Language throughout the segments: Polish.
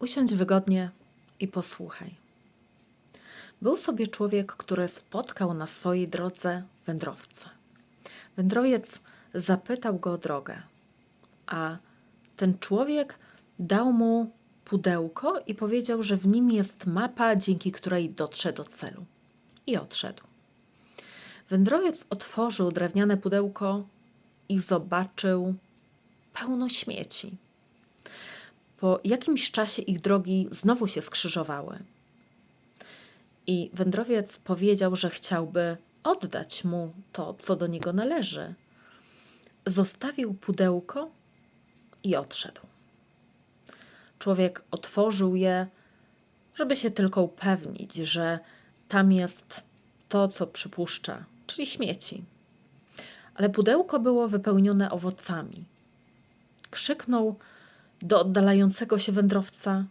Usiądź wygodnie i posłuchaj. Był sobie człowiek, który spotkał na swojej drodze wędrowca. Wędrowiec zapytał go o drogę, a ten człowiek dał mu pudełko i powiedział, że w nim jest mapa, dzięki której dotrze do celu. I odszedł. Wędrowiec otworzył drewniane pudełko i zobaczył pełno śmieci. Po jakimś czasie ich drogi znowu się skrzyżowały. I wędrowiec powiedział, że chciałby oddać mu to, co do niego należy. Zostawił pudełko i odszedł. Człowiek otworzył je, żeby się tylko upewnić, że tam jest to, co przypuszcza, czyli śmieci. Ale pudełko było wypełnione owocami. Krzyknął do oddalającego się wędrowca: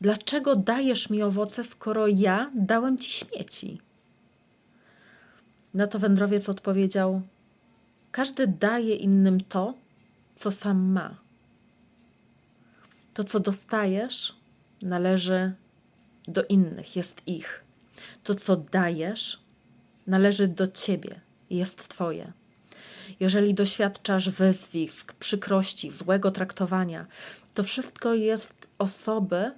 Dlaczego dajesz mi owoce, skoro ja dałem ci śmieci? Na to wędrowiec odpowiedział: Każdy daje innym to, co sam ma. To, co dostajesz, należy do innych, jest ich. To, co dajesz, należy do ciebie, jest twoje. Jeżeli doświadczasz wyzwisk, przykrości, złego traktowania, to wszystko jest osoby,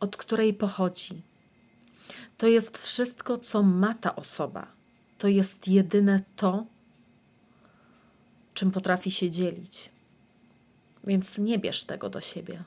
od której pochodzi. To jest wszystko, co ma ta osoba. To jest jedyne to, czym potrafi się dzielić. Więc nie bierz tego do siebie.